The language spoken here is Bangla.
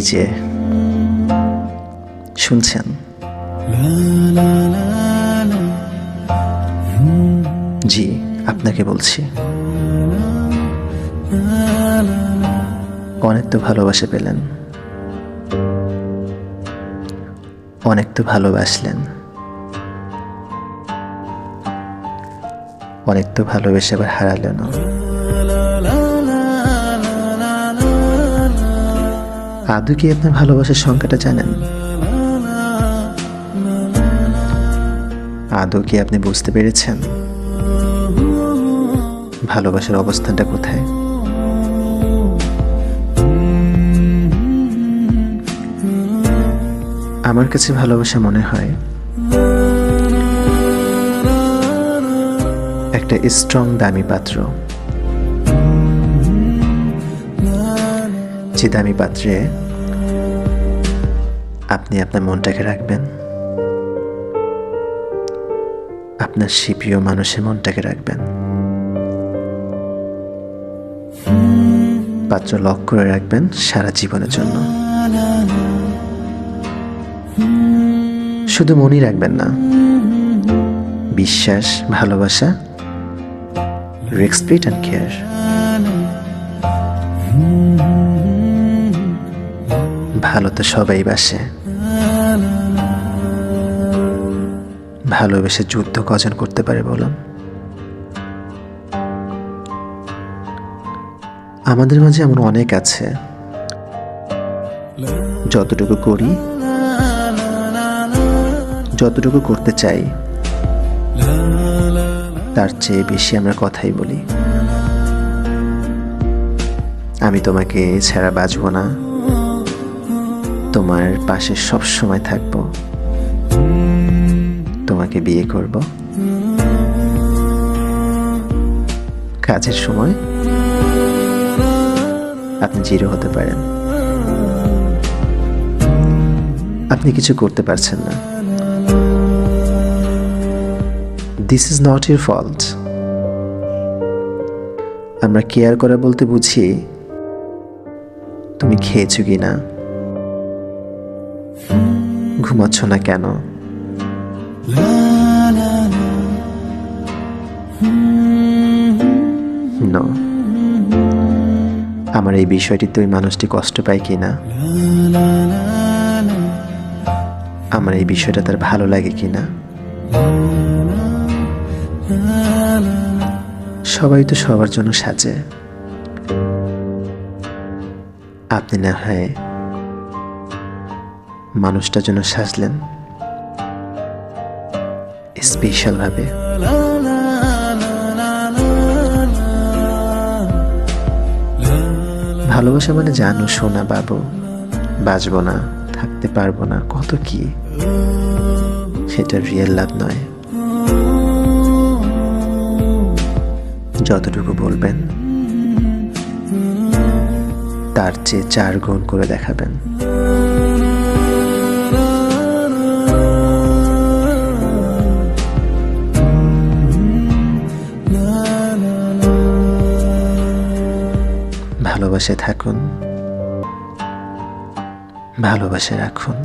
যে শুনছেন। জি, আপনাকে বলছি। অনেক তো ভালোবাসা পেলেন। অনেক তো ভালোবাসলেন। অনেক তো ভালোবেসে আবার হারালেন আদৌ কি আপনার ভালোবাসার সংখ্যাটা জানেন? আদৌ কি আপনি বুঝতে পেরেছেন? ভালোবাসার অবস্থানটা কোথায়? আমার কাছে ভালোবাসা মনে হয় একটা স্ট্রং দামি পাত্র। যে দামি পাত্রে, আপনি আপনার মনটাকে রাখবেন। আপনার প্রিয় মানুষের মনটাকে রাখবেন। পাত্র লক করে রাখবেন সারা জীবনের জন্য। শুধু মনই রাখবেন না। বিশ্বাস, ভালোবাসা রেসপেক্ট অ্যান্ড কেয়ার ভালো তো সবাই বাসে। ভালোবেসে যুদ্ধ কজন করতে পারে বলুন? আমাদের মাঝে এমন অনেক আছে। যতটুকু করি, যতটুকু করতে চাই, তার চেয়ে বেশি আমরা কথাই বলি। আমি তোমাকে ছাড়া বাঁচব না। তোমার পাশে সব সময় থাকব। তোমাকে বিয়ে করব। কাজের সময় আপনি জিরো হতে পারেন। আপনি কিছু করতে পারছেন না। This is not your fault আমরা কেয়ার করা বলতে বুঝি তুমি খেয়েছো কি না ঘুমাচ্ছ না কেন. আমার এই বিষয়টিতে ওই মানুষটি কষ্ট পায় কি না? আমার এই বিষয়টা তার ভালো লাগে কি না? সবাই তো সবার জন্য সাজে। আপনি না হয় মানুষটার জন্য সাজলেন স্পেশাল ভাবে। ভালোবাসা মানে জানো শোনা বাবু, বাঁচবো না, থাকতে পারব না, কত কি? সেটা রিয়েল লাভ নয়। যতটুকু বলবেন, তার চেয়ে চার গুণ করে দেখাবেন। ভালোবাসে থাকুন ভালোবাসে রাখুন।